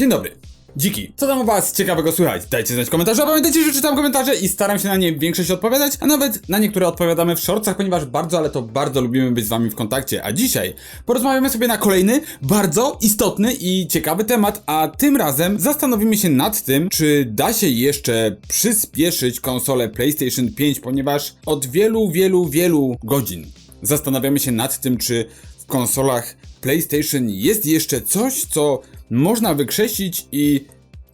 Dzień dobry. Dziki, co tam u was ciekawego słychać? Dajcie znać w komentarzu, a pamiętajcie, że czytam komentarze i staram się na nie większość odpowiadać, a nawet na niektóre odpowiadamy w shortsach, ponieważ bardzo, ale to bardzo lubimy być z wami w kontakcie. A dzisiaj porozmawiamy sobie na kolejny, bardzo istotny i ciekawy temat, a tym razem zastanowimy się nad tym, czy da się jeszcze przyspieszyć konsolę PlayStation 5, ponieważ od wielu, wielu, wielu godzin zastanawiamy się nad tym, czy w konsolach PlayStation jest jeszcze coś, co można wykrzesić i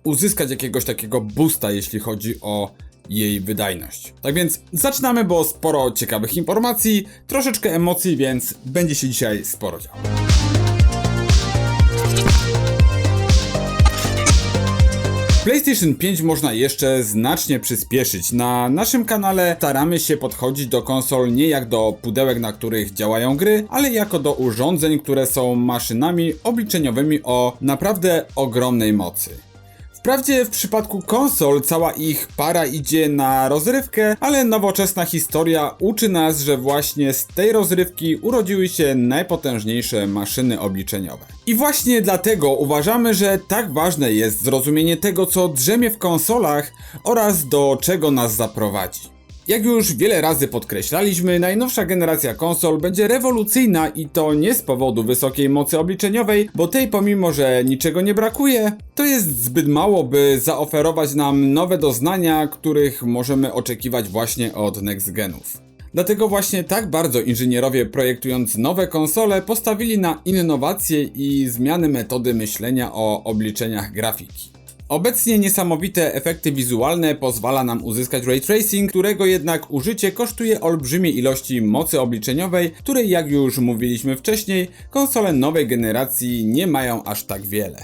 uzyskać jakiegoś takiego boosta, jeśli chodzi o jej wydajność. Tak więc zaczynamy, bo sporo ciekawych informacji, troszeczkę emocji, więc będzie się dzisiaj sporo działo. PlayStation 5 można jeszcze znacznie przyspieszyć. Na naszym kanale staramy się podchodzić do konsol nie jak do pudełek, na których działają gry, ale jako do urządzeń, które są maszynami obliczeniowymi o naprawdę ogromnej mocy. Wprawdzie w przypadku konsol cała ich para idzie na rozrywkę, ale nowoczesna historia uczy nas, że właśnie z tej rozrywki urodziły się najpotężniejsze maszyny obliczeniowe. I właśnie dlatego uważamy, że tak ważne jest zrozumienie tego, co drzemie w konsolach oraz do czego nas zaprowadzi. Jak już wiele razy podkreślaliśmy, najnowsza generacja konsol będzie rewolucyjna i to nie z powodu wysokiej mocy obliczeniowej, bo tej pomimo, że niczego nie brakuje, to jest zbyt mało, by zaoferować nam nowe doznania, których możemy oczekiwać właśnie od next genów. Dlatego właśnie tak bardzo inżynierowie projektując nowe konsole postawili na innowacje i zmiany metody myślenia o obliczeniach grafiki. Obecnie niesamowite efekty wizualne pozwala nam uzyskać ray tracing, którego jednak użycie kosztuje olbrzymie ilości mocy obliczeniowej, której jak już mówiliśmy wcześniej, konsole nowej generacji nie mają aż tak wiele.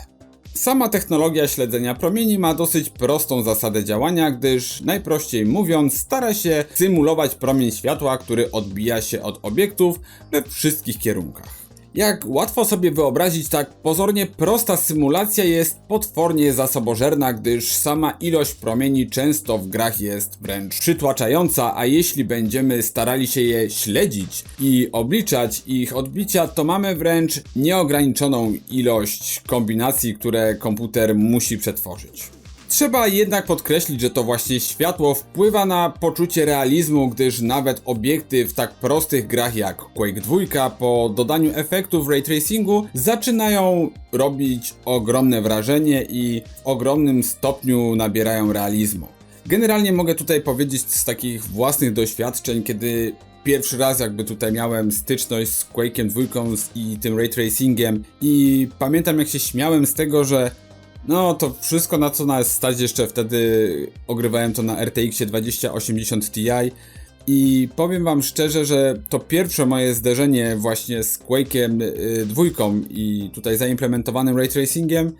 Sama technologia śledzenia promieni ma dosyć prostą zasadę działania, gdyż najprościej mówiąc stara się symulować promień światła, który odbija się od obiektów we wszystkich kierunkach. Jak łatwo sobie wyobrazić, tak pozornie prosta symulacja jest potwornie zasobożerna, gdyż sama ilość promieni często w grach jest wręcz przytłaczająca, a jeśli będziemy starali się je śledzić i obliczać ich odbicia, to mamy wręcz nieograniczoną ilość kombinacji, które komputer musi przetworzyć. Trzeba jednak podkreślić, że to właśnie światło wpływa na poczucie realizmu, gdyż nawet obiekty w tak prostych grach jak Quake 2 po dodaniu efektów ray tracingu zaczynają robić ogromne wrażenie i w ogromnym stopniu nabierają realizmu. Generalnie mogę tutaj powiedzieć z takich własnych doświadczeń, kiedy pierwszy raz jakby tutaj miałem styczność z Quake'em 2 i tym ray tracingiem i pamiętam jak się śmiałem z tego, że no to wszystko na co nas stać jeszcze wtedy ogrywałem to na RTX 2080 Ti i powiem wam szczerze, że to pierwsze moje zderzenie właśnie z Quake'em yy, dwójką i tutaj zaimplementowanym ray tracingiem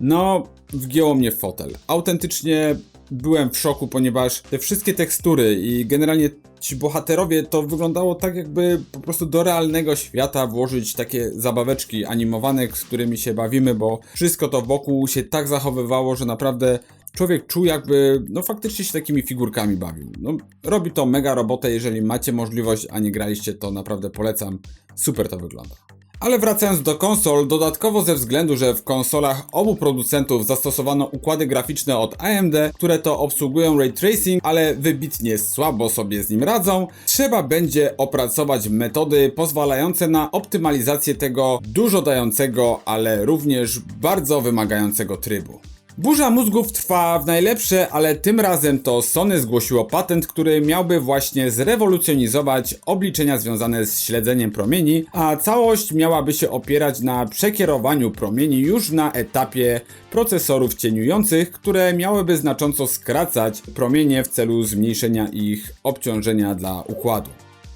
no wgięło mnie w fotel. Autentycznie byłem w szoku, ponieważ te wszystkie tekstury i generalnie ci bohaterowie to wyglądało tak, jakby po prostu do realnego świata włożyć takie zabaweczki animowane, z którymi się bawimy, bo wszystko to wokół się tak zachowywało, że naprawdę człowiek czuł jakby, no faktycznie się takimi figurkami bawił. No, robi to mega robotę, jeżeli macie możliwość, a nie graliście, to naprawdę polecam. Super to wygląda. Ale wracając do konsol, dodatkowo ze względu, że w konsolach obu producentów zastosowano układy graficzne od AMD, które to obsługują ray tracing, ale wybitnie słabo sobie z nim radzą, trzeba będzie opracować metody pozwalające na optymalizację tego dużo dającego, ale również bardzo wymagającego trybu. Burza mózgów trwa w najlepsze, ale tym razem to Sony zgłosiło patent, który miałby właśnie zrewolucjonizować obliczenia związane z śledzeniem promieni, a całość miałaby się opierać na przekierowaniu promieni już na etapie procesorów cieniujących, które miałyby znacząco skracać promienie w celu zmniejszenia ich obciążenia dla układu.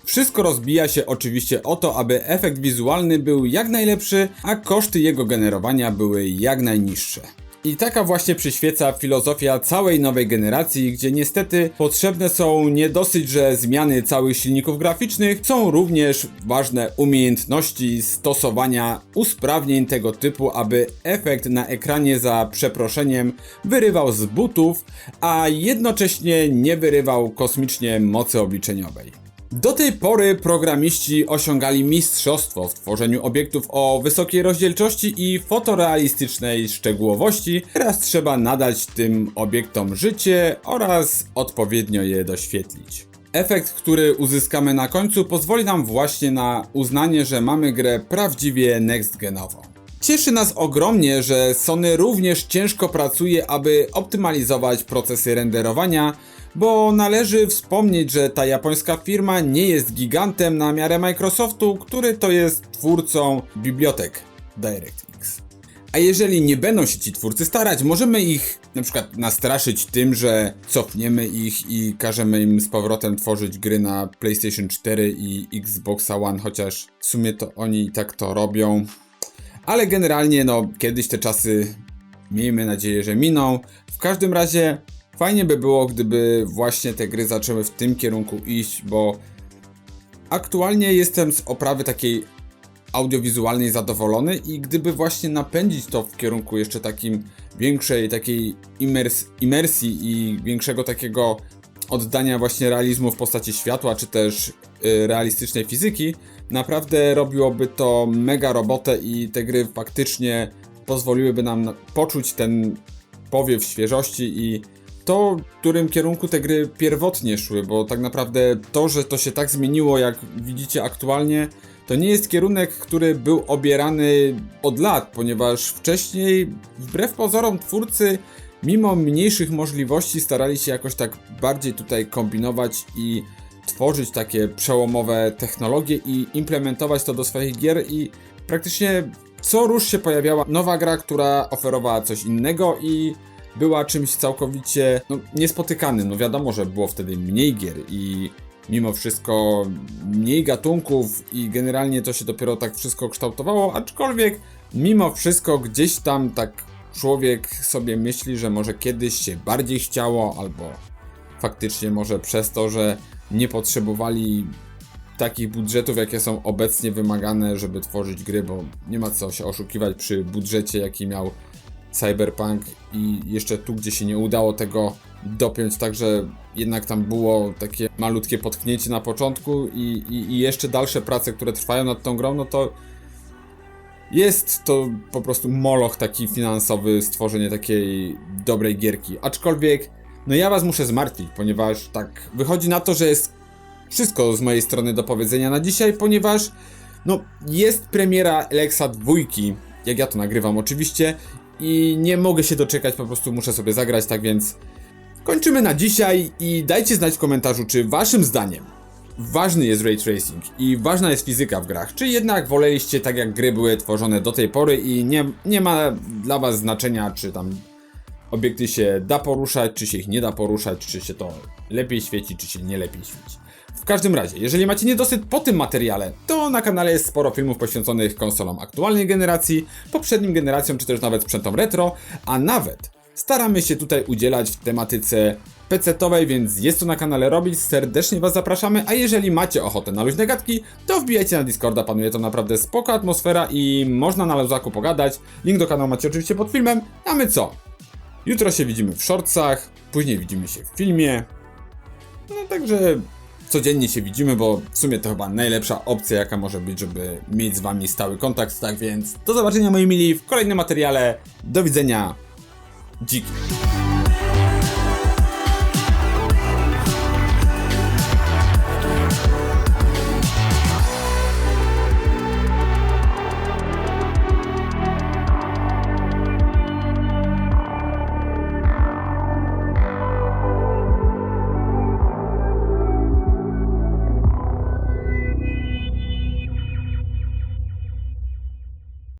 Wszystko rozbija się oczywiście o to, aby efekt wizualny był jak najlepszy, a koszty jego generowania były jak najniższe. I taka właśnie przyświeca filozofia całej nowej generacji, gdzie niestety potrzebne są nie dosyć, że zmiany całych silników graficznych, są również ważne umiejętności stosowania usprawnień tego typu, aby efekt na ekranie za przeproszeniem wyrywał z butów, a jednocześnie nie wyrywał kosmicznie mocy obliczeniowej. Do tej pory programiści osiągali mistrzostwo w tworzeniu obiektów o wysokiej rozdzielczości i fotorealistycznej szczegółowości. Teraz trzeba nadać tym obiektom życie oraz odpowiednio je doświetlić. Efekt, który uzyskamy na końcu, pozwoli nam właśnie na uznanie, że mamy grę prawdziwie next-genową. Cieszy nas ogromnie, że Sony również ciężko pracuje, aby optymalizować procesy renderowania, bo należy wspomnieć, że ta japońska firma nie jest gigantem na miarę Microsoftu, który to jest twórcą bibliotek DirectX. A jeżeli nie będą się ci twórcy starać, możemy ich na przykład nastraszyć tym, że cofniemy ich i każemy im z powrotem tworzyć gry na PlayStation 4 i Xbox One, chociaż w sumie to oni i tak to robią. Ale generalnie, no, kiedyś te czasy, miejmy nadzieję, że miną. W każdym razie, fajnie by było, gdyby właśnie te gry zaczęły w tym kierunku iść, bo aktualnie jestem z oprawy takiej audiowizualnej zadowolony i gdyby właśnie napędzić to w kierunku jeszcze takim większej takiej imers imersji i większego takiego oddania właśnie realizmu w postaci światła, czy też y, realistycznej fizyki, naprawdę robiłoby to mega robotę i te gry faktycznie pozwoliłyby nam na- poczuć ten powiew świeżości i to, w którym kierunku te gry pierwotnie szły, bo tak naprawdę to, że to się tak zmieniło, jak widzicie aktualnie, to nie jest kierunek, który był obierany od lat, ponieważ wcześniej, wbrew pozorom, twórcy, mimo mniejszych możliwości, starali się jakoś tak bardziej tutaj kombinować i tworzyć takie przełomowe technologie i implementować to do swoich gier i praktycznie co rusz się pojawiała nowa gra, która oferowała coś innego i była czymś całkowicie no, niespotykanym. No wiadomo, że było wtedy mniej gier i mimo wszystko mniej gatunków i generalnie to się dopiero tak wszystko kształtowało, aczkolwiek mimo wszystko gdzieś tam tak człowiek sobie myśli, że może kiedyś się bardziej chciało albo faktycznie może przez to, że nie potrzebowali takich budżetów, jakie są obecnie wymagane, żeby tworzyć gry, bo nie ma co się oszukiwać przy budżecie, jaki miał Cyberpunk i jeszcze tu, gdzie się nie udało tego dopiąć, także jednak tam było takie malutkie potknięcie na początku i, i, i jeszcze dalsze prace, które trwają nad tą grą, no to jest to po prostu moloch taki finansowy, stworzenie takiej dobrej gierki. Aczkolwiek, no ja was muszę zmartwić, ponieważ tak wychodzi na to, że jest wszystko z mojej strony do powiedzenia na dzisiaj, ponieważ no jest premiera Alexa dwójki, jak ja to nagrywam oczywiście i nie mogę się doczekać, po prostu muszę sobie zagrać, tak więc kończymy na dzisiaj i dajcie znać w komentarzu, czy waszym zdaniem ważny jest ray tracing i ważna jest fizyka w grach, czy jednak woleliście tak jak gry były tworzone do tej pory i nie, nie ma dla was znaczenia, czy tam obiekty się da poruszać, czy się ich nie da poruszać, czy się to lepiej świeci, czy się nie lepiej świeci. W każdym razie, jeżeli macie niedosyt po tym materiale, to na kanale jest sporo filmów poświęconych konsolom aktualnej generacji, poprzednim generacjom, czy też nawet sprzętom retro, a nawet staramy się tutaj udzielać w tematyce PC-towej, więc jest to na kanale robić, serdecznie Was zapraszamy, a jeżeli macie ochotę na luźne gadki, to wbijajcie na Discorda, panuje to naprawdę spoko atmosfera i można na luzaku pogadać. Link do kanału macie oczywiście pod filmem, a my co? Jutro się widzimy w shortsach, później widzimy się w filmie, no także codziennie się widzimy, bo w sumie to chyba najlepsza opcja jaka może być, żeby mieć z wami stały kontakt, tak więc do zobaczenia moi mili w kolejnym materiale, do widzenia, dziki.